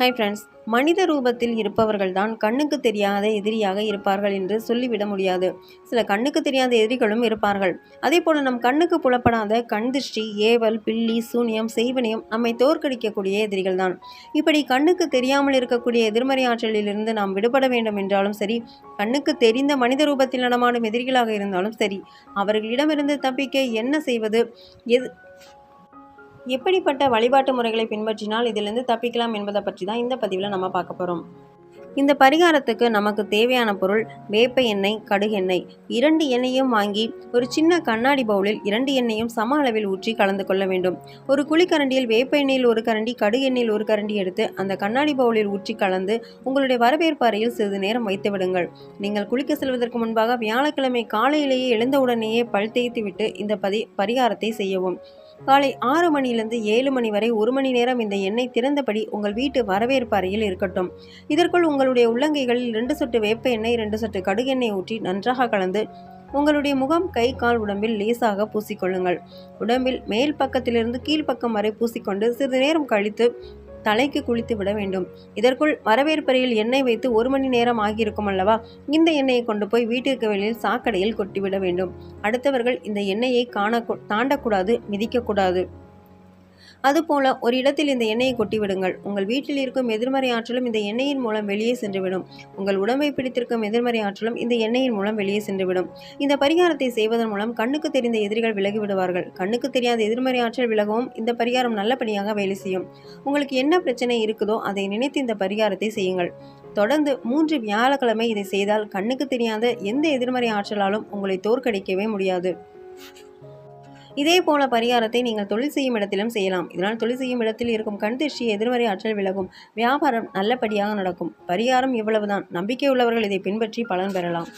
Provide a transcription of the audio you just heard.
Hi friends மனித ரூபத்தில் இருப்பவர்கள்தான் கண்ணுக்கு தெரியாத எதிரியாக இருப்பார்கள் என்று சொல்லிவிட முடியாது. சில கண்ணுக்கு தெரியாத எதிரிகளும் இருப்பார்கள். அதே போல நம் கண்ணுக்கு புலப்படாத கண் திருஷ்டி ஏவல் பில்லி சூனியம் செய்வனியம் நம்மை தோற்கடிக்கக்கூடிய எதிரிகள் தான் இப்படி கண்ணுக்கு தெரியாமல் இருக்கக்கூடிய எதிர்மறை ஆற்றலிலிருந்து நாம் விடுபட வேண்டும் என்றாலும் சரி கண்ணுக்கு தெரிந்த மனித ரூபத்தில் நடமாடும் எதிரிகளாக இருந்தாலும் சரி அவர்களிடமிருந்து தப்பிக்க என்ன செய்வது? எது எப்படிப்பட்ட வழிபாட்டு முறைகளை பின்பற்றினால் இதிலிருந்து தப்பிக்கலாம் என்பதை பற்றி தான் இந்த பதிவில் நம்ம பார்க்க போகிறோம் இந்த பரிகாரத்துக்கு நமக்கு தேவையான பொருள் வேப்ப எண்ணெய் கடுகு எண்ணெய். இரண்டு எண்ணெயும் வாங்கி ஒரு சின்ன கண்ணாடி பவுலில் இரண்டு எண்ணெயும் சம அளவில் ஊற்றி கலந்து கொள்ள வேண்டும். ஒரு குழிக்கரண்டியில் வேப்ப எண்ணெயில் ஒரு கரண்டி கடுகு எண்ணெயில் ஒரு கரண்டி எடுத்து அந்த கண்ணாடி பவுலில் ஊற்றி கலந்து உங்களுடைய வரவேற்பு அறையில் சிறிது நேரம் வைத்து விடுங்கள். நீங்கள் குளிக்க செல்வதற்கு முன்பாக வியாழக்கிழமை காலையிலேயே எழுந்தவுடனேயே பல் தேய்த்து விட்டு இந்த பதி பரிகாரத்தை செய்யவும். காலை ஆறு மணியிலிருந்து ஏழு மணி வரை ஒரு மணி நேரம் இந்த எண்ணெய் திறந்தபடி உங்கள் வீட்டு வரவேற்பு அறையில் இருக்கட்டும். இதற்குள் உங்கள் உங்களுடைய உள்ளங்கைகளில் ரெண்டு சொட்டு வேப்ப எண்ணெய் ரெண்டு சொட்டு கடுகு எண்ணெய் ஊற்றி நன்றாக கலந்து உங்களுடைய முகம் கை கால் உடம்பில் லேசாக பூசிக்கொள்ளுங்கள். உடம்பில் மேல் பக்கத்திலிருந்து கீழ்ப்பக்கம் வரை பூசிக்கொண்டு சிறிது நேரம் கழித்து தலைக்கு குளித்து விட வேண்டும். இதற்குள் வரவேற்பறையில் எண்ணெய் வைத்து ஒரு மணி நேரம் ஆகியிருக்கும் அல்லவா? இந்த எண்ணெயை கொண்டு போய் வீட்டிற்கு வெளியில் சாக்கடையில் கொட்டிவிட வேண்டும். அடுத்தவர்கள் இந்த எண்ணெயை காண தாண்டக்கூடாது மிதிக்கக்கூடாது. அதுபோல ஒரு இடத்தில் இந்த எண்ணெயை கொட்டிவிடுங்கள். உங்கள் வீட்டில் இருக்கும் எதிர்மறை ஆற்றலும் இந்த எண்ணெயின் மூலம் வெளியே சென்றுவிடும். உங்கள் உடம்பை பிடித்திருக்கும் எதிர்மறை ஆற்றலும் இந்த எண்ணெயின் மூலம் வெளியே சென்றுவிடும். இந்த பரிகாரத்தை செய்வதன் மூலம் கண்ணுக்கு தெரிந்த எதிரிகள் விலகி விடுவார்கள். கண்ணுக்கு தெரியாத எதிர்மறை ஆற்றல் விலகவும் இந்த பரிகாரம் நல்லபடியாக வேலை செய்யும். உங்களுக்கு என்ன பிரச்சனை இருக்குதோ அதை நினைத்து இந்த பரிகாரத்தை செய்யுங்கள். தொடர்ந்து மூன்று வியாழக்கிழமை இதை செய்தால் கண்ணுக்கு தெரியாத எந்த எதிர்மறை ஆற்றலாலும் உங்களை தோற்கடிக்கவே முடியாது. இதே போல பரிகாரத்தை நீங்கள் தொழில் செய்யும் இடத்திலும் செய்யலாம். இதனால் தொழில் செய்யும் இடத்தில் இருக்கும் கண் திருஷ்டி எதிர்மறை ஆற்றல் விலகும். வியாபாரம் நல்லபடியாக நடக்கும். பரிகாரம் இவ்வளவுதான். நம்பிக்கை உள்ளவர்கள் இதை பின்பற்றி பலன் பெறலாம்.